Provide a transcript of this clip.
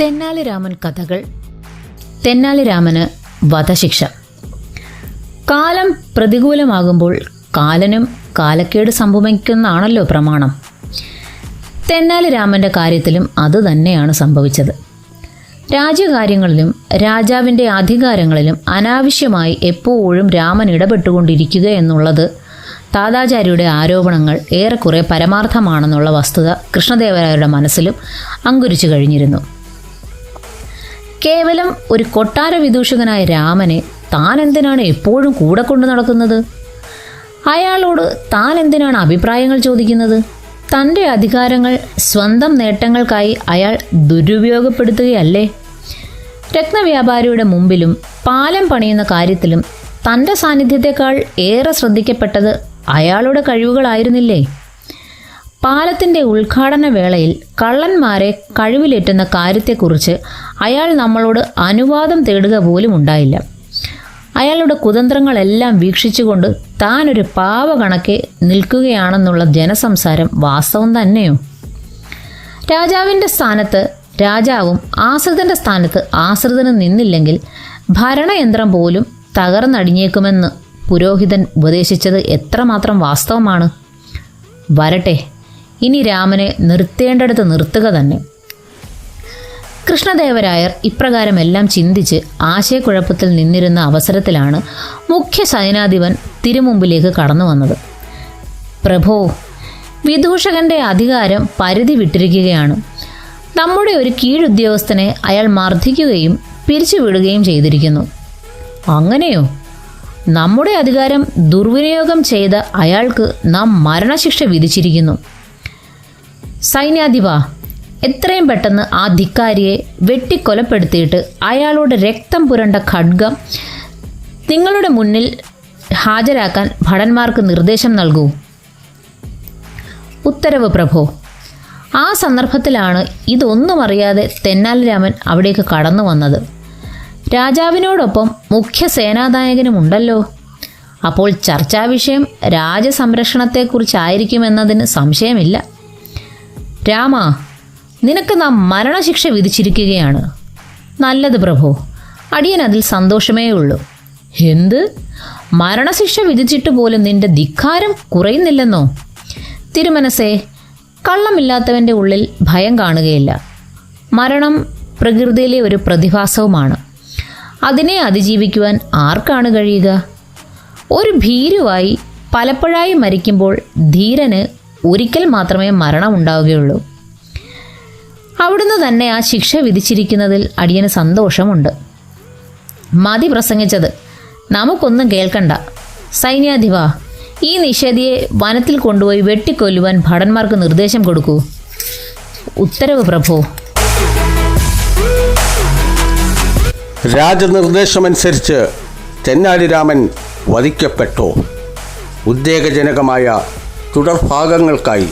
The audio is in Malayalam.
തെന്നാലി രാമൻ കഥകൾ. തെന്നാലി രാമന് വധശിക്ഷ. കാലം പ്രതികൂലമാകുമ്പോൾ കാലനും കാലക്കേട് സംഭവിക്കുന്നതാണല്ലോ പ്രമാണം. തെന്നാലി രാമന്റെ കാര്യത്തിലും അതുതന്നെയാണ് സംഭവിച്ചത്. രാജ്യകാര്യങ്ങളിലും രാജാവിന്റെ അധികാരങ്ങളിലും അനാവശ്യമായി എപ്പോഴും രാമൻ ഇടപെട്ടുകൊണ്ടിരിക്കുക എന്നുള്ളത് താതാചാര്യയുടെ ആരോപണങ്ങൾ ഏറെക്കുറെ പരമാർത്ഥമാണെന്നുള്ള വസ്തുത കൃഷ്ണദേവരായരുടെ മനസ്സിലും അങ്കുരിച്ചു കഴിഞ്ഞിരുന്നു. കേവലം ഒരു കൊട്ടാര വിദൂഷകനായ രാമനെ താൻ എന്തിനാണ് എപ്പോഴും കൂടെ കൊണ്ടു നടക്കുന്നത്? അയാളോട് താൻ എന്തിനാണ് അഭിപ്രായങ്ങൾ ചോദിക്കുന്നത്? തന്റെ അധികാരങ്ങൾ സ്വന്തം നേട്ടങ്ങൾക്കായി അയാൾ ദുരുപയോഗപ്പെടുത്തുകയല്ലേ? രത്നവ്യാപാരിയുടെ മുമ്പിലും പാലം പണിയുന്ന കാര്യത്തിലും തന്റെ സാന്നിധ്യത്തെക്കാൾ ഏറെ ശ്രദ്ധിക്കപ്പെട്ടത് അയാളുടെ കഴിവുകളായിരുന്നില്ലേ? പാലത്തിന്റെ ഉദ്ഘാടന വേളയിൽ കള്ളന്മാരെ കഴിവിലേറ്റുന്ന കാര്യത്തെക്കുറിച്ച് അയാൾ നമ്മളോട് അനുവാദം തേടുക പോലും ഉണ്ടായില്ല. അയാളുടെ കുതന്ത്രങ്ങളെല്ലാം വീക്ഷിച്ചുകൊണ്ട് താനൊരു പാവ കണക്കെ നിൽക്കുകയാണെന്നുള്ള ജനസംസാരം വാസ്തവം തന്നെയോ? രാജാവിന്റെ സ്ഥാനത്ത് രാജാവും ആശ്രിതന്റെ സ്ഥാനത്ത് ആശ്രിതനും നിന്നില്ലെങ്കിൽ ഭരണയന്ത്രം പോലും തകർന്നടിഞ്ഞേക്കുമെന്ന് പുരോഹിതൻ ഉപദേശിച്ചത് എത്രമാത്രം വാസ്തവമാണ്? വരട്ടെ ഇനി രാമനെ നിർത്തേണ്ടടുത്ത് നിർത്തുക തന്നെ. കൃഷ്ണദേവരായർ ഇപ്രകാരമെല്ലാം ചിന്തിച്ച് ആശയക്കുഴപ്പത്തിൽ നിന്നിരുന്ന അവസരത്തിലാണ് മുഖ്യ സൈനാധിപൻ തിരുമുമ്പിലേക്ക് കടന്നു വന്നത്. പ്രഭോ വിദൂഷകന്റെ അധികാരം പരിധി വിട്ടിരിക്കുകയാണ്. നമ്മുടെ ഒരു കീഴുദ്യോഗസ്ഥനെ അയാൾ മർദ്ദിക്കുകയും പിരിച്ചുവിടുകയും ചെയ്തിരിക്കുന്നു. അങ്ങനെയോ? നമ്മുടെ അധികാരം ദുർവിനിയോഗം ചെയ്ത അയാൾക്ക് നാം മരണശിക്ഷ വിധിച്ചിരിക്കുന്നു. സൈന്യാധിപ എത്രയും പെട്ടെന്ന് ആ ധിക്കാരിയെ വെട്ടിക്കൊലപ്പെടുത്തിയിട്ട് അയാളുടെ രക്തം പുരണ്ട ഖഡ്ഗം നിങ്ങളുടെ മുന്നിൽ ഹാജരാക്കാൻ ഭടന്മാർക്ക് നിർദ്ദേശം നൽകൂ. ഉത്തരവ് പ്രഭോ. ആ സന്ദർഭത്തിലാണ് ഇതൊന്നും അറിയാതെ തെന്നാലി രാമൻ അവിടേക്ക് കടന്നു വന്നത്. രാജാവിനോടൊപ്പം മുഖ്യ സേനാനായകനുമുണ്ടല്ലോ. അപ്പോൾ ചർച്ചാ വിഷയം രാജസംരക്ഷണത്തെക്കുറിച്ചായിരിക്കുമെന്നതിന് സംശയമില്ല. രാമ നിനക്ക് നാം മരണശിക്ഷ വിധിച്ചിരിക്കുകയാണ്. നല്ലത് പ്രഭു. അടിയൻ അതിൽ സന്തോഷമേ ഉള്ളൂ. എന്ത്? മരണശിക്ഷ വിധിച്ചിട്ട് പോലും നിന്റെ ധിക്കാരം കുറയുന്നില്ലെന്നോ? തിരുമനസേ കള്ളമില്ലാത്തവന്റെ ഉള്ളിൽ ഭയം കാണുകയില്ല. മരണം പ്രകൃതിയിലെ ഒരു പ്രതിഭാസവുമാണ് അതിനെ അതിജീവിക്കുവാൻ ആർക്കാണ് കഴിയുക? ഒരു ഭീരുവായി പലപ്പോഴായി മരിക്കുമ്പോൾ ധീരന് ഒരിക്കൽ മാത്രമേ മരണം ഉണ്ടാവുകയുള്ളൂ. അവിടുന്ന് തന്നെ ആ ശിക്ഷ വിധിച്ചിരിക്കുന്നതിൽ അടിയന് സന്തോഷമുണ്ട്. മതി പ്രസംഗിച്ചത്. നമുക്കൊന്നും കേൾക്കണ്ട. സൈന്യാധിപ ഈ നിഷേധിയെ വനത്തിൽ കൊണ്ടുപോയി വെട്ടിക്കൊല്ലുവാൻ ഭടന്മാർക്ക് നിർദ്ദേശം കൊടുക്കൂ. ഉത്തരവ് പ്രഭു. രാജനിർദ്ദേശമനുസരിച്ച് തെന്നാലിരാമൻ വധിക്കപ്പെട്ടു. ഉദ്വേഗജനകമായ തുടർഭാഗങ്ങൾക്കായി